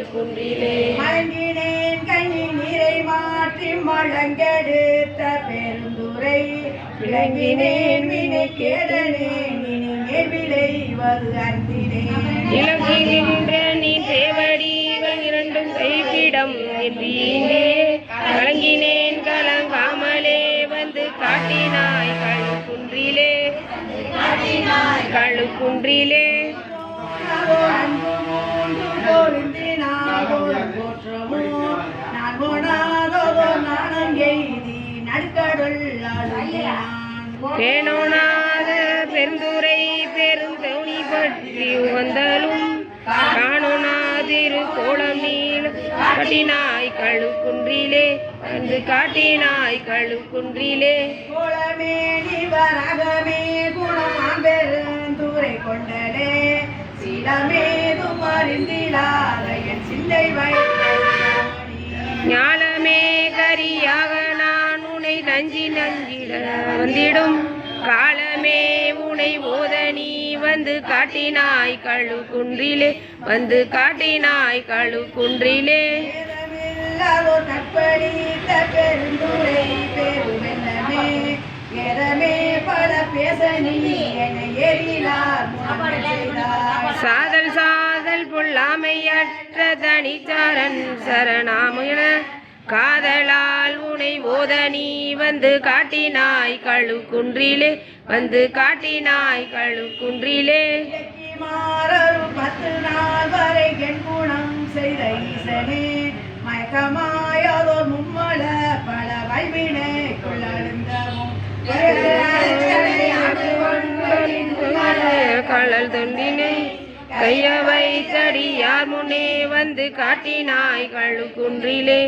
கடல் குன்றிலே மயங்கினேன் கையில் நீரை மாற்றி மழங்கெடுத்த பெருந்துரை. விளங்கினேன் வினை கேடனே இனிமே விளைவது அன்பினே இலங்குகின்ற நீ தேவடி இரண்டும் கைவிடம் தீங்கே கலங்கினேன் கலங்காமலே வந்து காட்டினாய் கழுக்குன்றிலே. கழுக்குன்றிலே. அன்பு மூன்று பொருந்தினாவோர் நான் போனாதோ நாணம் எய்தி நடுக்கடல் பேணோனாத பெருந்துரை பெருந்தோணி பற்றி உகந்தலும் காணோனாதிரு கோலம் காட்டினாய் கழுக்குன்றிலே வந்து காட்டினாய் கழுக்குன்றிலே. கோலமே நிவரகமே குணமாம் பெருந்துரை கொண்டலே. சிலமேதும் அறிந்திலா ஞாலமே கரியாக நான் உனை நஞ்சி நஞ்சிட வந்திடும். காலமே உனை ஓத நீ வந்து காட்டினாய் கழுக்குன்றிலே வந்து காட்டினாய் கழுக்குன்றிலே வேதமில்லாதோர் கற்பழித்த பெருந்துரை பெருமெல்லமே வேதமே பல பேச நீ என்னை எரிலார் முகமது செய்தாய். சாதல் சாதல் பொல்லாமையற்ற தனிச்சாரன் சரணாமுன காதலால் உனை ஓத நீ வந்து காட்டினாய் கழுக்குன்றிலே வந்து காட்டினாய் கழுக்குன்றிலே. மாறரு பத்து நாள் வரை என் குணம் செய்த ஈசனே மயக்கமாயதோ மும்மல பல வைவினை கொள்ளழுந்தவும். கழல் தொண்டினை கையவை தடியார் முன்னே வந்து காட்டினாய் கழுக்குன்றிலே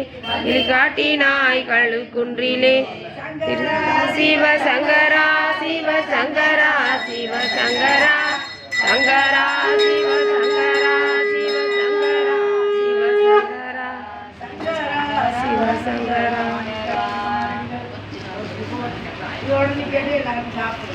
இது காட்டினாய் கழுக்குன்றிலே திரு சிவ சங்கரா சிவ சங்கரா சிவ சங்கரா சங்கரா சிவ சங்கரா சிவ சங்கரா சிவ சங்கரா சிவ சங்கரா. இதோட நீ கேட்டு எல்லாரும் சாப்பிடு